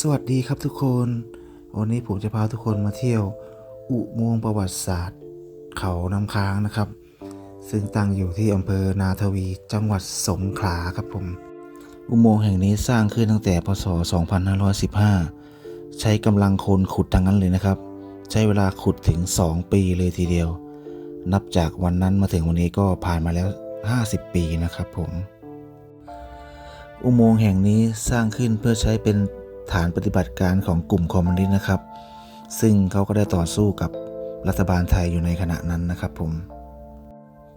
สวัสดีครับทุกคน วันนี้ผมจะพาทุกคนมาเที่ยว อุโมงค์ประวัติศาสตร์ เขาน้ำค้างนะครับ ซึ่งตั้งอยู่ที่อำเภอนาทวี จังหวัดสงขลาครับผม อุโมงค์แห่งนี้สร้างขึ้นตั้งแต่พศ 2515 ใช้กำลังคนขุดทางนั้นเลยนะครับ ใช้เวลาขุดถึง 2 ปีเลยทีเดียว นับจากวันนั้นมาถึงวันนี้ก็ผ่านมาแล้ว 50 ปีนะครับผม อุโมงค์แห่งนี้สร้างขึ้นเพื่อใช้เป็น ฐานปฏิบัติการของกลุ่มคอมมิวนิสต์นะครับ ซึ่งเขาก็ได้ต่อสู้กับรัฐบาลไทยอยู่ในขณะนั้นนะครับผม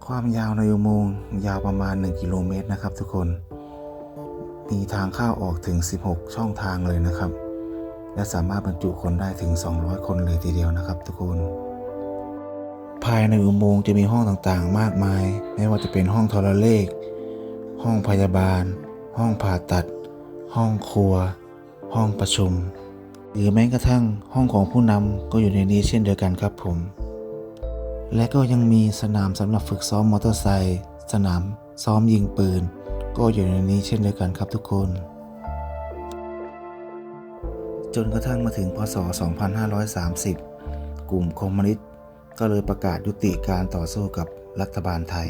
ความยาวในอุโมงค์ยาวประมาณ 1 กิโลเมตรนะครับ ทุกคน มีทางเข้าออกถึง 16 ช่องทางเลยนะครับ และสามารถบรรจุคนได้ถึง 200 คนเลยทีเดียวนะครับ ทุกคน ภายในอุโมงค์จะมีห้องต่างๆ มากมาย ไม่ว่าจะเป็นห้องโทรเลข ห้องพยาบาล ห้องผ่าตัด ห้องครัว ห้องประชุม หรือแม้กระทั่งห้องของผู้นำก็อยู่ในนี้เช่นเดียวกันครับผม และก็ยังมีสนามสำหรับฝึกซ้อมมอเตอร์ไซค์สนามซ้อมยิงปืน ก็อยู่ในนี้เช่นเดียวกันครับทุกคน จนกระทั่งมาถึงพศ 2530 กลุ่มคอมมิวนิสต์ก็เลยประกาศยุติการต่อสู้กับรัฐบาลไทย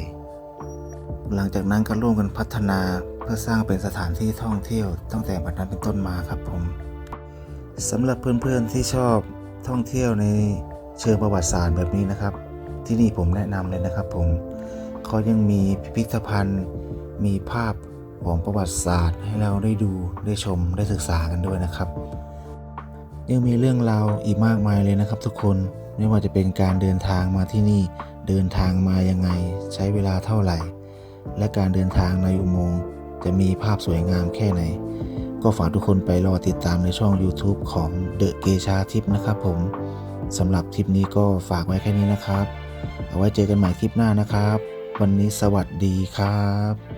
หลังจากนั้นก็ร่วมกันพัฒนา เพื่อสร้างเป็นสถานที่ท่องเที่ยวตั้งแต่บัดนั้นเป็นต้นมาครับผมสำหรับเพื่อนๆที่ชอบท่องเที่ยวในเชิงประวัติศาสตร์แบบนี้นะครับ ที่นี่ผมแนะนำเลยนะครับผมเขายังมีพิพิธภัณฑ์ มีภาพของประวัติศาสตร์ ให้เราได้ดูได้ชมได้ศึกษากันด้วยนะครับ ยังมีเรื่องราวอีกมากมายเลยนะครับ ทุกคนไม่ว่าจะเป็นการเดินทางมาที่นี่เดินทางมายังไง ใช้เวลาเท่าไหร่ และการเดินทางในอุโมงค์ จะมีภาพสวยงามแค่ไหน ก็ฝากทุกคนไปรอติดตามในช่อง YouTube ของ The เกชาทิปนะครับผมสำหรับทริปนี้ก็ฝากไว้แค่นี้นะครับ เอาไว้เจอกันใหม่คลิปหน้านะครับ วันนี้สวัสดีครับ